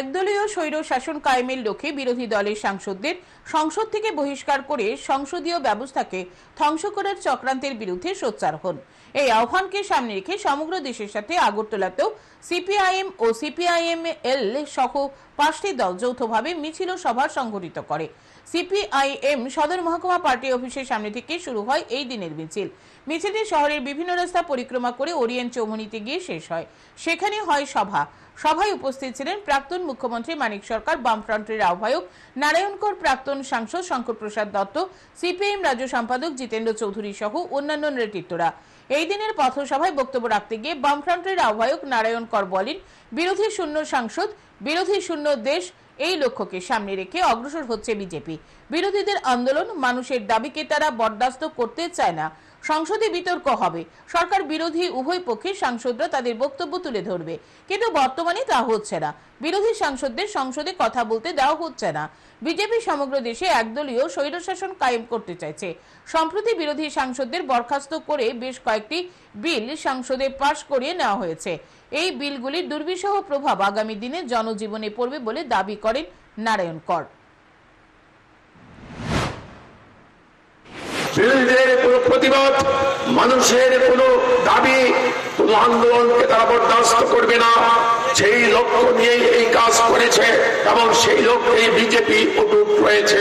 একদলীয় স্বৈর শাসন কায়েমের লক্ষ্যে বিরোধী দলের সাংসদদের সংসদ থেকে বহিষ্কার করে সংসদীয় ব্যবস্থাকে ধ্বংস করার চক্রান্তের বিরুদ্ধে সোচ্চার হন। এই আহ্বানকে সামনে রেখে সমগ্র দেশের সাথে আগরতলাতেও সিপিআইএম ও সিপিআইএম এল সহ পাঁচটি দল যৌথভাবে মিছিল ও সভা সংঘটিত করে। সিপিআইএম সদর মহকুমা পার্টি অফিসের সামনে থেকে শুরু হয় এই দিনের মিছিল। মিছিলটি শহরের বিভিন্ন রাস্তা পরিক্রমা করে ওরিয়েন্ট চৌমুনিতে গিয়ে শেষ হয়। সেখানে হয় সভা। সভায় উপস্থিত ছিলেন প্রাক্তন মুখ্যমন্ত্রী মানিক সরকার, বামফ্রন্টের আহ্বায়ক, নারায়ণকর প্রাক্তন সাংসদ শঙ্কর প্রসাদ দত্ত, সিপিএম রাজ্য সম্পাদক জিতেন্দ্র চৌধুরী সহ অন্যান্য নেতৃত্বরা। এই দিনের পথসভায় বক্তব্য রাখতে গিয়ে বামফ্রন্টের আহ্বায়ক নারায়ণ কর বলেন, বিরোধী শূন্য সাংসদ, বিরোধী শূন্য দেশ, এই লক্ষ্যকে সামনে রেখে অগ্রসর হচ্ছে বিজেপি। বিরোধীদের আন্দোলন মানুষের দাবিকে তারা বরদাস্ত করতে চায় না। সংসদে বিতর্ক হবে। সরকার বিরোধী, উভয় পক্ষে সাংসদরা তাদের বক্তব্য তুলে ধরবে। কিন্তু বর্তমানে তা হচ্ছে না। বিরোধী সাংসদদের সংসদে কথা বলতে দেওয়া হচ্ছে না। বিজেপি সমগ্র দেশে একদলীয় স্বৈরশাসন কায়েম করতে চাইছে। সম্প্রতি বিরোধী সাংসদদের বরখাস্ত করে বেশ কয়েকটি বিল সংসদে পাশ করিয়ে নেওয়া হয়েছে। এই বিলগুলির দুর্বিষহ প্রভাব আগামী দিনে জনজীবনে পড়বে বলে দাবি করেন নারায়ণ কর। প্রতিবাদ মানুষের কোন দাবি, কোন আন্দোলনকে তারা বরদাস্ত করবে না। সেই লক্ষ্য নিয়েই এই কাজ করেছে, এবং সেই লক্ষ্যে বিজেপি অটুট রয়েছে।